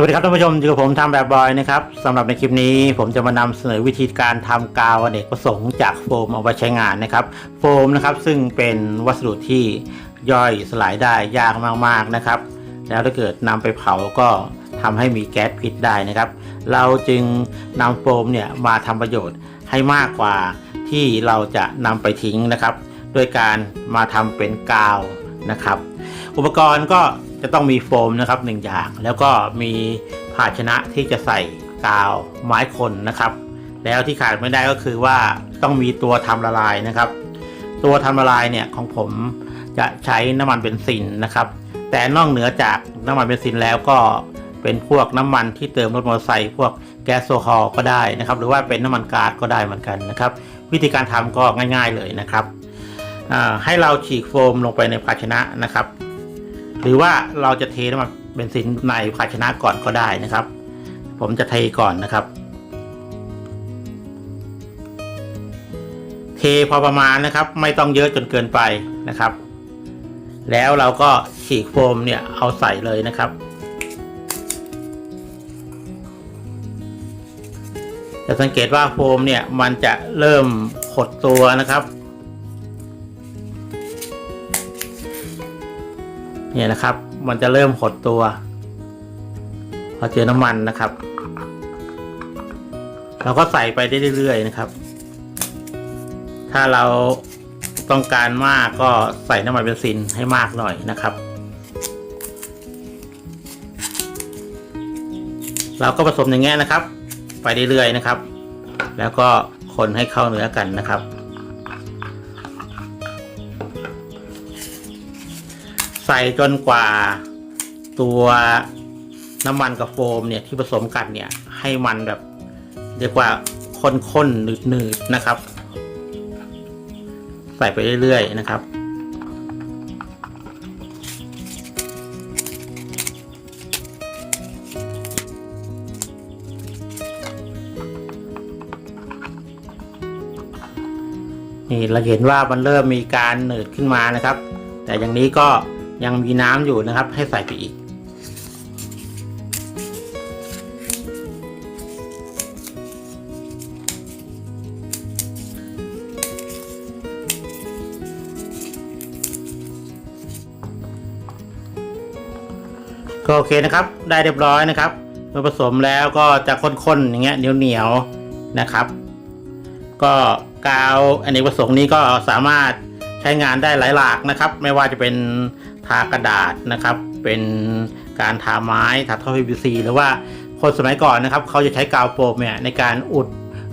วัสดีครับท่านผู้ชมอยู่กับผมทำแบบบอยนะครับสำหรับในคลิปนี้ผมจะมานำเสนอวิธีการทำกาวอเนกประสงค์จากโฟมเอาไว้ใช้งานนะครับ โฟมนะครับซึ่งเป็นวัสดุที่ย่อยสลายได้ยากมากๆนะครับ แล้วถ้าเกิดนำไปเผาก็ทำให้มีแก๊สพิษได้นะครับ เราจึงนำโฟมเนี่ยมาทำประโยชน์ให้มากกว่าที่เราจะนำไปทิ้งนะครับ โดยการมาทำเป็นกาวนะครับ อุปกรณ์ก็ จะต้องมีโฟมนะครับหนึ่งอย่าง แล้วก็มีภาชนะที่จะใส่กาวไม้คนนะครับ แล้วที่ขาดไม่ได้ก็คือว่าต้องมีตัวทำละลายนะครับ ตัวทำละลายเนี่ยของผมจะใช้น้ำมันเบนซินนะครับ แต่นอกเหนือจากน้ำมันเบนซินแล้วก็เป็นพวกน้ำมันที่เติมรถมอเตอร์ไซค์พวกแก๊สโซฮอลก็ได้นะครับ หรือว่าเป็นน้ำมันก๊าซก็ได้เหมือนกันนะครับ วิธีการทำก็ง่าย ๆเลยนะครับให้เราฉีกโฟมลงไปในภาชนะนะครับ หรือว่าเราจะเทน้ำมันเบนซินในภาชนะก่อนก็ได้นะครับ ผมจะเทก่อนนะครับ เทพอประมาณนะครับ ไม่ต้องเยอะจนเกินไปนะครับ แล้วเราก็ฉีกโฟมเนี่ยเอาใส่เลยนะครับจะสังเกตว่าโฟมเนี่ยมันจะเริ่มหดตัวนะครับ เนี่ยนะครับ มันจะเริ่มหดตัวพอเจอน้ำมันนะครับ เราก็ใส่ไปได้เรื่อยๆนะครับ ถ้าเราต้องการมากก็ใส่น้ำมันเบนซินให้มากหน่อยนะครับ เราก็ผสมอย่างเงี้ยนะครับ ไปเรื่อยๆนะครับ แล้วก็คนให้เข้าเนื้อกันนะครับ ใส่จนกว่าตัวน้ำมันกับโฟมเนี่ยที่ผสมกันเนี่ยให้มันแบบเรียกว่าข้นๆหนืดๆนะครับ ใส่ไปเรื่อยๆนะครับนี่เราเห็นว่ามันเริ่มมีการหนืดขึ้นมานะครับ แต่อย่างนี้ก็ ยังมีน้ำอยู่นะครับ ให้ใส่ไปอีก ก็โอเคนะครับ ได้เรียบร้อยนะครับเมื่อผสมแล้วก็จะข้นๆอย่างเงี้ยเหนียวๆนะครับ ก็กาวอเนกประสงค์นี้ก็สามารถใช้งานได้หลายหลากนะครับ ไม่ว่าจะเป็น ทากระดาษนะครับ เป็นการทาไม้ทาท่อ PVC หรือว่าคนสมัยก่อนนะครับเขาจะใช้กาวโฟมเนี่ยในการอุด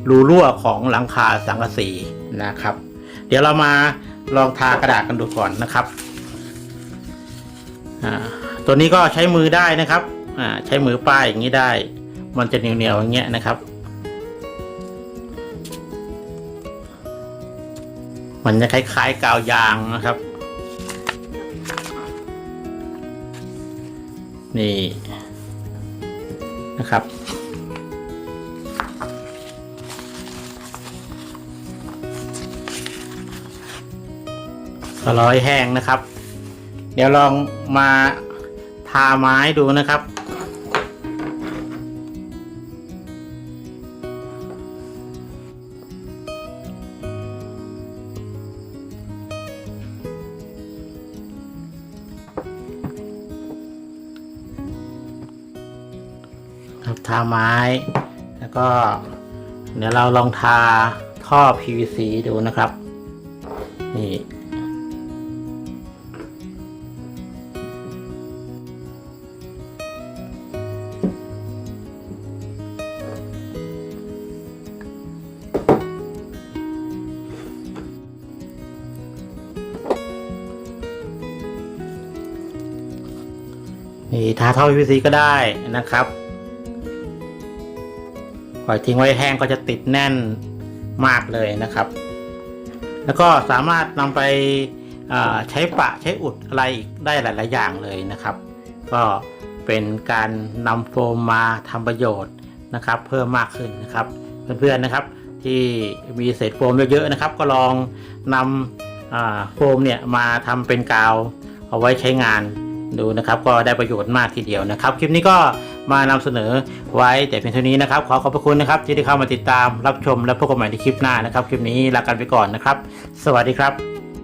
รูรั่วของหลังคาสังกะสีนะครับ เดี๋ยวเรามาลองทากระดาษกันดูก่อนนะครับตัวนี้ก็ใช้มือได้นะครับใช้มือป้ายอย่างนี้ได้ มันจะเหนียวๆอย่างเงี้ยนะครับมันจะคล้ายๆกาวยางนะครับ นี่นะครับสร้อยแห้งนะครับ เดี๋ยวลองมาทาไม้ดูนะครับ ครับทาไม้ แล้วก็ เดี๋ยวเราลองทาท่อ PVC ดูนะครับ นี่นี่ทาท่อ PVC ก็ได้นะครับ ปล่อยทิ้งไว้แห้งก็จะติดแน่นมากเลยนะครับ แล้วก็สามารถนำไปใช้ปะใช้อุดอะไรอีกได้หลาย ๆ อย่างเลยนะครับ ก็เป็นการนำโฟมมาทำประโยชน์นะครับ เพิ่มมากขึ้นนะครับเพื่อน ๆ นะครับ ที่มีเศษโฟมเยอะ ๆ นะครับ ก็ลองนำโฟมเนี่ยมาทำเป็นกาวเอาไว้ใช้งาน ดูนะครับก็ได้ประโยชน์มากทีเดียวนะครับ คลิปนี้ก็มานำเสนอไว้แต่เพียงเท่านี้นะครับ ขอขอบพระคุณนะครับ ที่ได้เข้ามาติดตามรับชมและพบกันใหม่ในคลิปหน้านะครับ คลิปนี้ลากันไปก่อนนะครับ สวัสดีครับ